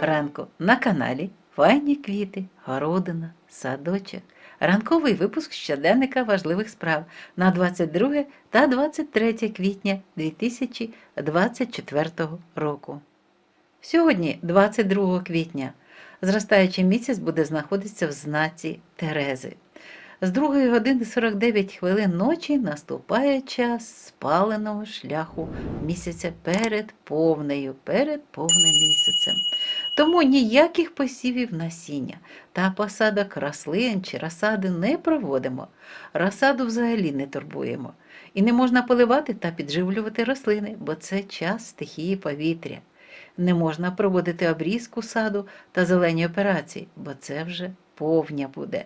ранку на каналі Файні квіти, городина, садочок. Ранковий випуск щоденника важливих справ на 22 та 23 квітня 2024 року. Сьогодні, 22 квітня, зростаючий місяць буде знаходитися в знаці Терези. З 2 години 49 хвилин ночі наступає час спаленого шляху місяця перед повнею, перед повним місяцем. Тому ніяких посівів насіння та посадок рослин чи розсади не проводимо. Розсаду взагалі не турбуємо. І не можна поливати та підживлювати рослини, бо це час стихії повітря. Не можна проводити обрізку саду та зелені операції, бо це вже повня буде.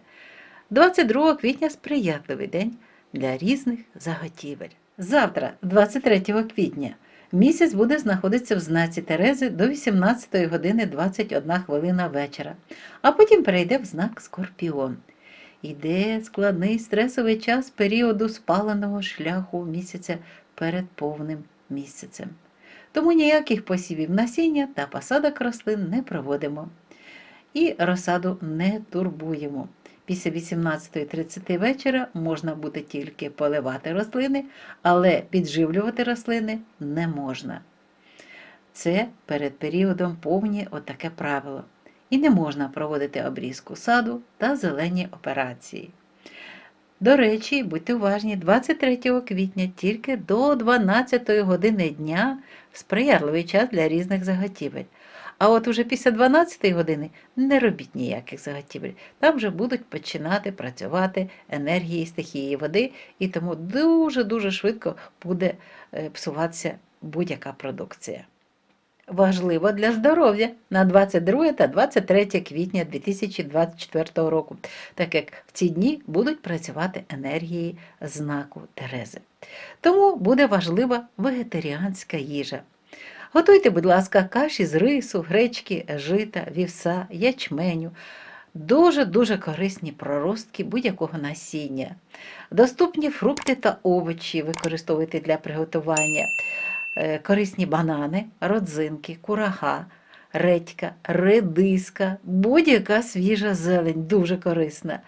22 квітня сприятливий день для різних заготівель. Завтра, 23 квітня, місяць буде знаходитися в знаці Терези до 18 години 21 хвилина вечора, а потім перейде в знак Скорпіон. Іде складний стресовий час періоду спаленого шляху місяця перед повним місяцем. Тому ніяких посівів насіння та посадок рослин не проводимо. І розсаду не турбуємо. Після 18.30 вечора можна буде тільки поливати рослини, але підживлювати рослини не можна. Це перед періодом повні отаке правило. І не можна проводити обрізку саду та зелені операції. До речі, будьте уважні, 23 квітня тільки до 12 години дня сприятливий час для різних заготівель. А от уже після 12 години не робіть ніяких заготівель. Там вже будуть починати працювати енергії стихії води, і тому дуже-дуже швидко буде е, псуватися будь-яка продукція. Важливо для здоров'я на 22 та 23 квітня 2024 року, так як в ці дні будуть працювати енергії знаку Терези. Тому буде важлива вегетаріанська їжа. Готуйте, будь ласка, каші з рису, гречки, жита, вівса, ячменю. Дуже-дуже корисні проростки будь-якого насіння. Доступні фрукти та овочі використовуйте для приготування. Е, Корисні банани, родзинки, курага, редька, редиска, будь-яка свіжа зелень, дуже корисна.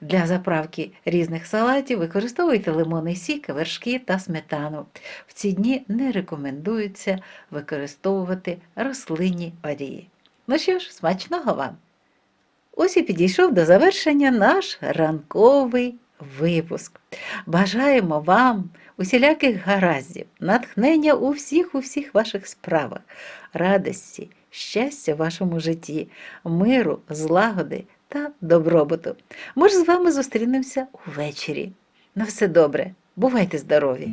Для заправки різних салатів використовуйте лимонний сік, вершки та сметану. В ці дні не рекомендується використовувати рослинні олії. Ну що ж, смачного вам! Ось і підійшов до завершення наш ранковий випуск. Бажаємо вам усіляких гараздів, натхнення у всіх у всіх ваших справах, радості, щастя в вашому житті, миру, злагоди та добробуту. Ми ж з вами зустрінемося увечері. На все добре, бувайте здорові!